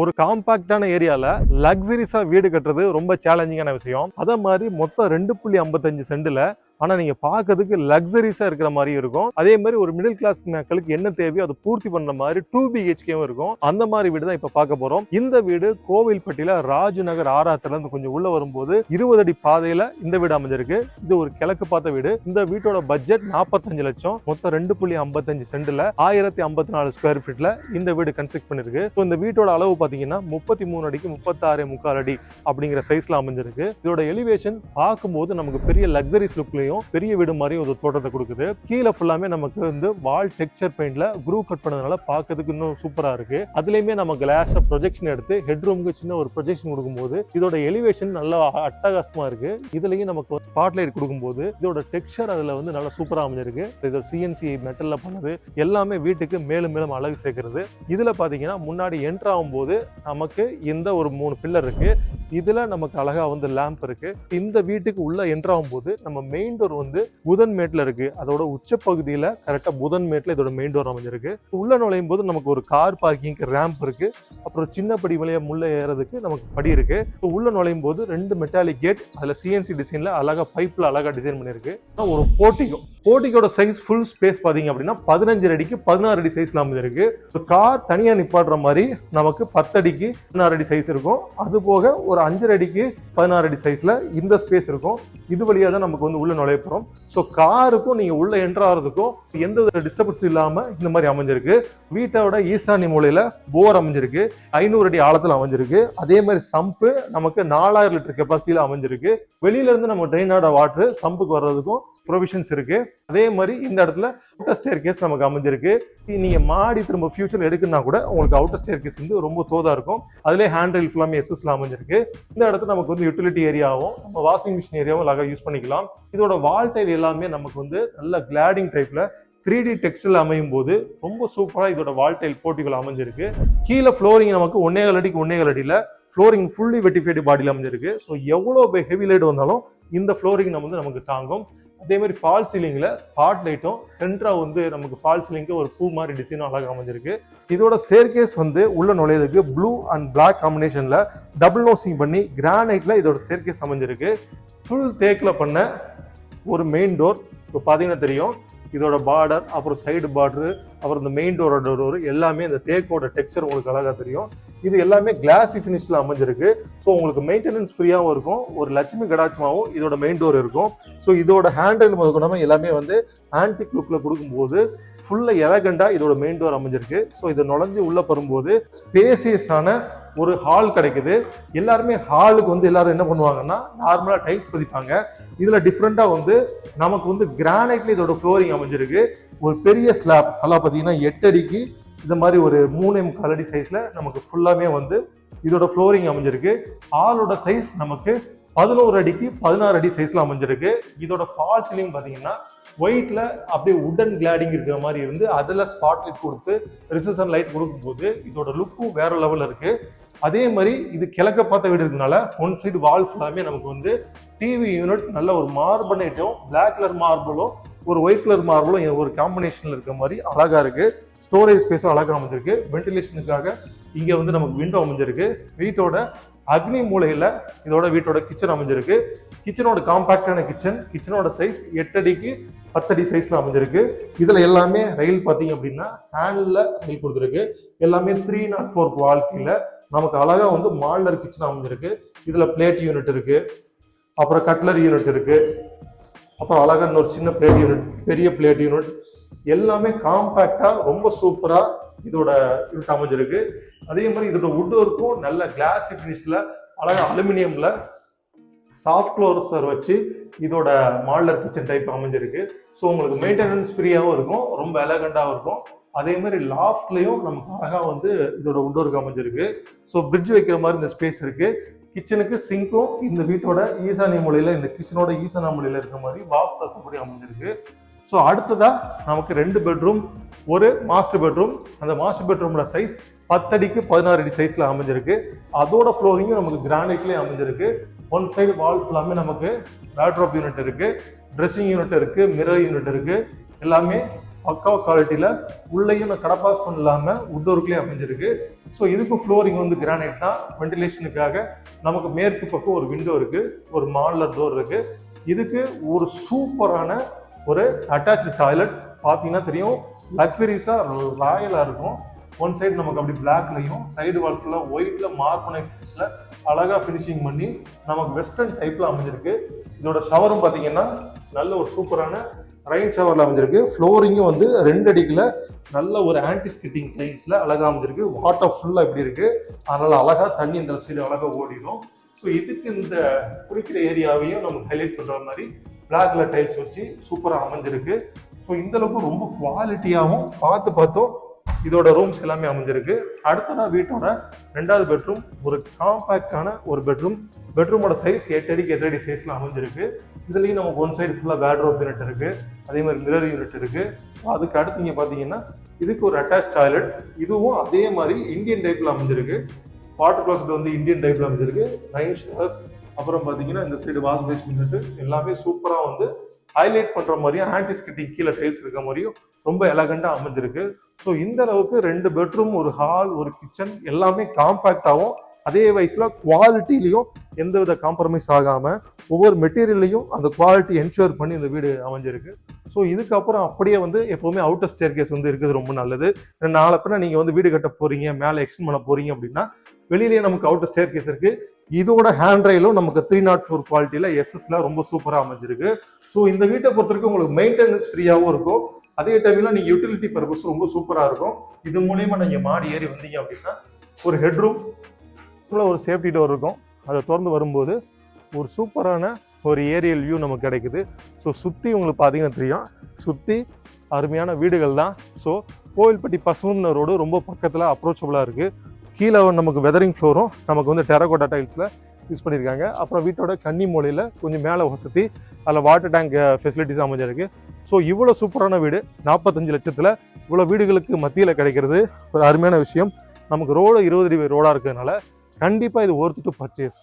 ஒரு காம்பாக்டான ஏரியாவில் லக்ஸரிஸாக வீடு கட்டுறது ரொம்ப சேலஞ்சிங்கான விஷயம். அதே மாதிரி மொத்தம் ரெண்டு புள்ளி ஐம்பத்தஞ்சு சென்டில் ஆனால் நீங்கள் பார்க்கறதுக்கு லக்ஸரிஸாக இருக்கிற மாதிரி இருக்கும். அதே மாதிரி ஒரு மிடில் கிளாஸ் மக்களுக்கு என்ன தேவையோ அதை பூர்த்தி பண்ணுற மாதிரி டூ பிஹெச்கேவும் இருக்கும். அந்த மாதிரி வீடு தான் இப்போ பார்க்க போகிறோம் இந்த வீடு கோவில்பட்டியில் ராஜநகர் நகர் கொஞ்சம் உள்ளே வரும்போது இருபது அடி பாதையில் இந்த வீடு அமைஞ்சிருக்கு. இது ஒரு கிழக்கு பார்த்த வீடு. இந்த வீட்டோட பட்ஜெட் நாற்பத்தஞ்சு லட்சம். மொத்தம் ரெண்டு புள்ளி ஐம்பத்தஞ்சு சென்டில் ஆயிரத்தி ஐம்பத்தி நாலு ஸ்கொயர் ஃபீட்டில் இந்த வீடு கன்ஸ்ட்ரக்ட் பண்ணிருக்கு. ஸோ இந்த வீட்டோட அளவு பார்த்தீங்கன்னா முப்பத்தி மூணு அடிக்கு முப்பத்தாறு முக்கால் அடி அப்படிங்கிற சைஸில் அமைஞ்சிருக்கு. இதோட எலிவேஷன் பார்க்கும்போது நமக்கு பெரிய லக்ஸரிஸ் மாதிரியும் பெரிய வீடு மாதிரியும் ஒரு தோட்டத்தை கொடுக்குது. கீழே ஃபுல்லாமே நமக்கு வந்து வால் டெக்ஸ்சர் பெயிண்ட்ல குரூ கட் பண்ணதுனால பார்க்கறதுக்கு இன்னும் சூப்பரா இருக்கு. அதுலயுமே நம்ம கிளாஸ் ப்ரொஜெக்ஷன் எடுத்து ஹெட்ரூமுக்கு சின்ன ஒரு ப்ரொஜெக்ஷன் கொடுக்கும்போது இதோட எலிவேஷன் நல்லா அட்டகாசமா இருக்கு. இதுலயும் நமக்கு ஸ்பாட் லைட் கொடுக்கும்போது இதோட டெக்ஸ்சர் அதுல வந்து நல்லா சூப்பரா அமைஞ்சிருக்கு. இது சிஎன்சி மெட்டல்ல பண்ணது எல்லாமே வீட்டுக்கு மேலும் மேலும் அழகு சேர்க்கிறது. இதுல பாத்தீங்கன்னா முன்னாடி என்ட்ரு ஆகும்போது நமக்கு இந்த ஒரு மூணு பில்லர் இருக்கு. இதுல நமக்கு அழகா வந்து லேம்ப் இருக்கு. இந்த வீட்டுக்கு உள்ள என்ட்ரு ஆகும்போது நம்ம மெயின் டோர் வந்து புதன் மேட்ல இருக்கு. அதோட உச்ச பகுதியில கரெக்டா புதன் மேட்ல இதோட மெயின் டோர் அமைஞ்சிருக்கு. உள்ள நுழையும் போது நமக்கு ஒரு கார் பார்க்கிங்க்கு ரேம்ப் இருக்கு. அப்புறம் சின்ன படி வழியா முள்ள ஏறதுக்கு நமக்கு படி இருக்கு. இப்போ உள்ள நுழையும் போது ரெண்டு மெட்டாலிக் கேட் அதுல சிஎன்சி டிசைன்ல அழகா பைப்ல அழகா டிசைன் பண்ணிருக்கு ஒரு போட்டிக்கும் போட்டிக்கோட சைஸ் ஃபுல் ஸ்பேஸ் பாத்தீங்க அப்படின்னா பதினஞ்சு அடிக்கு பதினாறு அடி சைஸ்ல அமைஞ்சிருக்கு. கார் தனியா நிப்பாடுற மாதிரி நமக்கு பத்தடிக்கு பதினாறு அடி சைஸ் இருக்கும். அது போக ஒரு அஞ்சரை அடிக்கு பதினாறு அடி சைஸ்ல இந்த ஸ்பேஸ் இருக்கும். இது வழியா தான் நமக்கு வந்து உள்ள நுழைய ஸோ காருக்கும் நீங்க உள்ள என்ட்ராகிறதுக்கும் எந்த வித இல்லாமல் இல்லாம இந்த மாதிரி அமைஞ்சிருக்கு. வீட்டோட ஈசானி மூலையில போர் அமைஞ்சிருக்கு. ஐநூறு அடி ஆழத்துல அமைஞ்சிருக்கு. அதே மாதிரி சம்பு நமக்கு நாலாயிரம் லிட்டர் கெப்பாசிட்டியில் அமைஞ்சிருக்கு. வெளியில இருந்து நம்ம ட்ரெயினோட வாட்ரு சம்புக்கு வர்றதுக்கும் ப்ரொவிஷன்ஸ் இருக்கு. அதே மாதிரி இந்த இடத்துல அவுட்டர் ஸ்டேர் கேஸ் நமக்கு அமைஞ்சிருக்கு. நீங்க மாடி திரும்ப ஃபியூச்சர் எடுக்குன்னா கூட உங்களுக்கு அவுட்டர் ஸ்டேர் கேஸ் வந்து ரொம்ப தோதா இருக்கும். அதுலேயே ஹேண்ட் ரெயில் ஃபுல்லாமே எஸ்எஸ்ல அமைஞ்சிருக்கு. இந்த இடத்துல நமக்கு வந்து யூட்டிலிட்டி ஏரியாவும் நம்ம வாஷிங் மிஷின் ஏரியாவும் அழகாக யூஸ் பண்ணிக்கலாம். இதோட வால் டைல் எல்லாமே நமக்கு வந்து நல்ல கிளாடிங் டைப்ல த்ரீ டி டெக்ஸ்டில் அமையும் போது ரொம்ப சூப்பராக இதோட வால் டைல் போட்டிகள் அமைஞ்சிருக்கு. கீழே ஃப்ளோரிங் நமக்கு ஒன்னேகால் அடிக்கு ஒன்னேகால் அடியில் ஃப்ளோரிங் ஃபுல்லி வெட்டிஃபைடு பாடியில் அமைஞ்சிருக்கு. ஸோ எவ்வளோ ஹெவி லைட் வந்தாலும் இந்த ஃப்ளோரிங் நம்ம வந்து நமக்கு தாங்கும். அதே மாதிரி ஃபால் சீலிங்கில் ஸ்பாட் லைட்டும் சென்டராக வந்து நமக்கு ஃபால் சீலிங்க்கு ஒரு பூ மாதிரி டிசைனும் அழகாக அமைஞ்சிருக்கு. இதோட ஸ்டேர் கேஸ் வந்து உள்ள நுழையதுக்கு ப்ளூ அண்ட் பிளாக் காம்பினேஷனில் டபுள் நோசிங் பண்ணி கிரானைட்டில் இதோட ஸ்டேர் கேஸ் அமைஞ்சிருக்கு ஃபுல் தேக்கில் பண்ண ஒரு மெயின் டோர் இப்போ பார்த்தீங்கன்னா தெரியும். இதோட பார்டர் அப்புறம் சைடு பார்டரு அப்புறம் இந்த மெயின் டோரோட டோர் எல்லாமே இந்த தேக்கோட டெக்ஸ்சர் உங்களுக்கு அழகாக தெரியும். இது எல்லாமே கிளாஸி ஃபினிஷில் அமைஞ்சிருக்கு. ஸோ உங்களுக்கு மெயின்டெனன்ஸ் ஃப்ரீயாகவும் இருக்கும். ஒரு லட்சுமி கடாட்சமாகவும் இதோட மெயின் டோர் இருக்கும். ஸோ இதோட ஹேண்டில் முதல் எல்லாமே வந்து ஆன்டிக் லுக்கில் கொடுக்கும்போது ஃபுல்லாக எலகண்டாக இதோட மெயின் டோர் அமைஞ்சிருக்கு. ஸோ இதை நுழைஞ்சு உள்ளே வரும்போது ஸ்பேசியஸான ஒரு ஹால் கிடைக்குது. எல்லாருமே ஹாலுக்கு வந்து எல்லாரும் என்ன பண்ணுவாங்கன்னா நார்மலாக டைல்ஸ் பதிப்பாங்க. இதில் டிஃப்ரெண்ட்டாக வந்து நமக்கு வந்து கிரானைட்ல இதோட ஃப்ளோரிங் அமைஞ்சிருக்கு. ஒரு பெரிய ஸ்லாப் நல்லா பார்த்தீங்கன்னா எட்டு அடிக்கு இந்த மாதிரி ஒரு மூணு எம் கலடி சைஸில் நமக்கு ஃபுல்லாமே வந்து இதோட ஃப்ளோரிங் அமைஞ்சிருக்கு. ஹாலோட சைஸ் நமக்கு பதினோரு அடிக்கு பதினாறு அடி சைஸ்ல அமைஞ்சிருக்கு. இதோட ஃபால் சீலிங் பார்த்தீங்கன்னா ஒயிட்ல அப்படியே உடன் கிளாடிங் இருக்கிற மாதிரி இருந்து அதில் ஸ்பாட் லைட் கொடுத்து ரிசப்ஷன் லைட் கொடுக்கும்போது இதோட லுக்கும் வேற லெவலில் இருக்கு. அதே மாதிரி இது கிழக்க பார்த்த வீடு இருக்கனால ஒன் சைடு வால் ஃபுல்லாமே நமக்கு வந்து டிவி யூனிட் நல்ல ஒரு மார்பனேட்டும் பிளாக் கலர் மார்பிளும் ஒரு ஒயிட் கலர் மார்பிளும் ஒரு காம்பினேஷன்ல இருக்க மாதிரி அழகா இருக்கு. ஸ்டோரேஜ் ஸ்பேஸும் அழகாக அமைஞ்சிருக்கு. வென்டிலேஷனுக்காக இங்கே வந்து நமக்கு விண்டோ அமைஞ்சிருக்கு. வீட்டோட அக்னி மூலையில் இதோட வீட்டோட கிச்சன் அமைஞ்சிருக்கு. கிச்சனோட காம்பாக்டான கிச்சன் கிச்சனோட சைஸ் எட்டடிக்கு பத்தடி சைஸில் அமைஞ்சிருக்கு. இதில் எல்லாமே ரயில் பார்த்தீங்க அப்படின்னா ஹேண்டில் ரயில் கொடுத்துருக்கு. எல்லாமே த்ரீ நாட் ஃபோர் குவாலிட்டியில் நமக்கு அழகாக வந்து மால்டர் கிச்சன் அமைஞ்சிருக்கு. இதில் பிளேட் யூனிட் இருக்குது அப்புறம் கட்லர் யூனிட் இருக்குது அப்புறம் அழகாக இன்னொரு சின்ன பிளேட் யூனிட் பெரிய பிளேட் யூனிட் எல்லாமே காம்பேக்டாக ரொம்ப சூப்பராக இதோட யூனிட் அமைஞ்சிருக்கு. அதே மாதிரி இதோட வுட் ஒர்க்கும் நல்ல கிளாஸ் ஃபினிஷில் அழகாக அலுமினியமில் சாஃப்ட் க்ளோர்ஸர் வச்சு இதோட மாடலர் கிச்சன் டைப் அமைஞ்சிருக்கு. ஸோ உங்களுக்கு மெயின்டெனன்ஸ் ஃப்ரீயாகவும் இருக்கும் ரொம்ப எலகண்டாகவும் இருக்கும். அதே மாதிரி லாஃப்ட்லேயும் நமக்கு அழகாக வந்து இதோட வுட் ஒர்க் அமைஞ்சிருக்கு. ஸோ பிரிட்ஜ் வைக்கிற மாதிரி இந்த ஸ்பேஸ் இருக்குது கிச்சனுக்கு சிங்க்கும் இந்த வீட்டோட ஈசானிய மூலையில இந்த கிச்சனோட ஈசான மூலையில இருக்க மாதிரி வாஸ் சசப்படி அமைஞ்சிருக்கு. ஸோ அடுத்ததாக நமக்கு ரெண்டு பெட்ரூம் ஒரு மாஸ்டர் பெட்ரூம் அந்த மாஸ்டர் பெட்ரூமோட சைஸ் பத்தடிக்கு பதினாறு அடி சைஸில் அமைஞ்சிருக்கு. அதோட ஃப்ளோரிங்கும் நமக்கு கிரானைட்லேயே அமைஞ்சிருக்கு. ஒன் சைடு வால் ஃபுல்லாமே நமக்கு பேட்ரோப் யூனிட் இருக்குது ட்ரெஸ்ஸிங் யூனிட் இருக்குது மிரர் யூனிட் இருக்குது எல்லாமே பக்கா குவாலிட்டியில் உள்ளேயும் நான் கடப்பாஸ் இல்லாமல் உட் அமைஞ்சிருக்கு. ஸோ இதுக்கு ஃப்ளோரிங் வந்து கிரானைட் தான். வென்டிலேஷனுக்காக நமக்கு மேற்கு பக்கம் ஒரு விண்டோ இருக்குது ஒரு மாலர் டோர் இருக்குது இதுக்கு ஒரு சூப்பரான ஒரு அட்டாச்சு டாய்லெட் பார்த்தீங்கன்னா தெரியும். லக்ஸரிஸாக ராயலாக இருக்கும். ஒன் சைடு நமக்கு அப்படி பிளாக்லையும் சைடு வால் ஃபுல்லாக ஒயிட்டில் மார்பனைஸில் அழகாக ஃபினிஷிங் பண்ணி நமக்கு வெஸ்டர்ன் டைப்பில் அமைஞ்சிருக்கு. இதோட ஷவரும் பார்த்தீங்கன்னா நல்ல ஒரு சூப்பரான ரைன் ஷவரில் அமைஞ்சிருக்கு. ஃப்ளோரிங்கும் வந்து ரெண்டு அடிக்கில் நல்ல ஒரு ஆன்டிஸ்கிட்டிங் டைல்ஸில் அழகாக அமைஞ்சிருக்கு. வாட்டர் ஃபுல்லாக இப்படி இருக்குது அதனால் அழகாக தண்ணி இந்த சைடு அழகாக ஓடிடும் ஸோ இதுக்கு இந்த குறிக்கிற ஏரியாவையும் நமக்கு ஹைலைட் பண்ணுற மாதிரி பிளாக்ல டைல்ஸ் வச்சு சூப்பராக அமைஞ்சிருக்கு. ஸோ இந்த அளவுக்கு ரொம்ப குவாலிட்டியாகவும் பார்த்து பார்த்தோம். இதோட ரூம்ஸ் எல்லாமே அமைஞ்சிருக்கு. அடுத்ததா வீட்டோட ரெண்டாவது பெட்ரூம் ஒரு காம்பேக்டான ஒரு பெட்ரூம் பெட்ரூமோட சைஸ் எட்டு அடிக்கு எட்டு அடி சைஸ்ல அமைஞ்சிருக்கு. இதுலேயும் நமக்கு ஒன் சைடு ஃபுல்லாக பேட்ரோப் யூனிட் இருக்கு. அதே மாதிரி மிரர் யூனிட் இருக்கு. ஸோ அதுக்கு அடுத்து நீங்கள் பார்த்தீங்கன்னா இதுக்கு ஒரு அட்டாச் டாய்லெட் இதுவும் அதே மாதிரி இந்தியன் டைப்ல அமைஞ்சிருக்கு. வாட்டர் க்ளாஸ்ட் வந்து இந்தியன் டைப்ல அமைஞ்சிருக்கு. நைன் ஷவர்ஸ் அப்புறம் பார்த்தீங்கன்னா இந்த சைடு வாஷ் பேஷன் எல்லாமே சூப்பராக வந்து ஹைலைட் பண்ணுற மாதிரியும் ஆன்டி ஸ்கிட்டிங் கீழே டைல்ஸ் இருக்க மாதிரியும் ரொம்ப எலகண்டாக அமைஞ்சிருக்கு. ஸோ இந்த அளவுக்கு ரெண்டு பெட்ரூம் ஒரு ஹால் ஒரு கிச்சன் எல்லாமே காம்பேக்டாகவும் அதே வயசில் குவாலிட்டிலையும் எந்தவித காம்ப்ரமைஸ் ஆகாமல் ஒவ்வொரு மெட்டீரியல்லையும் அந்த குவாலிட்டி என்ஷூர் பண்ணி இந்த வீடு அமைஞ்சிருக்கு. ஸோ இதுக்கப்புறம் அப்படியே வந்து எப்போவுமே அவுட்டர் ஸ்டேர் கேஸ் வந்து இருக்குது ரொம்ப நல்லது. நாளை பின்னா நீங்கள் வந்து வீடு கட்ட போகிறீங்க மேலே எக்ஸ்டெண்ட் பண்ண போறீங்க அப்படின்னா வெளியிலேயே நமக்கு அவுட்டர் ஸ்டேர் கேஸ் இருக்கு. இதோட ஹேண்ட் ரயிலும் நமக்கு த்ரீ நாட் ஃபோர் குவாலிட்டியில எஸ்எஸ்ல ரொம்ப சூப்பராக அமைஞ்சிருக்கு. ஸோ இந்த வீட்டை பொறுத்த வரைக்கும் உங்களுக்கு மெயின்டெனன்ஸ் ஃப்ரீயாகவும் இருக்கும். அதே டைம்ல நீங்க யூட்டிலிட்டி பர்பஸ் ரொம்ப சூப்பராக இருக்கும். இது மூலியமா நீங்க மாடி ஏறி வந்தீங்க அப்படின்னா ஒரு ஹெட்ரூம் ஒரு சேஃப்டி டோர் இருக்கும். அதை திறந்து வரும்போது ஒரு சூப்பரான ஒரு ஏரியல் வியூ நமக்கு கிடைக்குது. ஸோ சுற்றி உங்களுக்கு பார்த்தீங்கன்னா தெரியும். சுற்றி அருமையான வீடுகள் தான். ஸோ கோவில்பட்டி பசுமந்த ரோடு ரொம்ப பக்கத்தில் அப்ரோச்சபுளாக இருக்குது கீழே நமக்கு வெதரிங் ஃப்ளோரும் நமக்கு வந்து டெரகோட்டா டைல்ஸில் யூஸ் பண்ணியிருக்காங்க அப்புறம் வீட்டோட கன்னி மூலையில் கொஞ்சம் மேலே வசதி. அதில் வாட்டர் டேங்க் ஃபெசிலிட்டிஸ் அமைஞ்சிருக்கு. ஸோ இவ்வளோ சூப்பரான வீடு. நாற்பத்தஞ்சு லட்சத்தில் இவ்வளோ வீடுகளுக்கு மத்தியில் கிடைக்கிறது ஒரு அருமையான விஷயம். நமக்கு ரோடு இருபது அடி ரோடாக இருக்கிறதுனால கண்டிப்பாக இது ஒர்த்து டு பர்ச்சேஸ்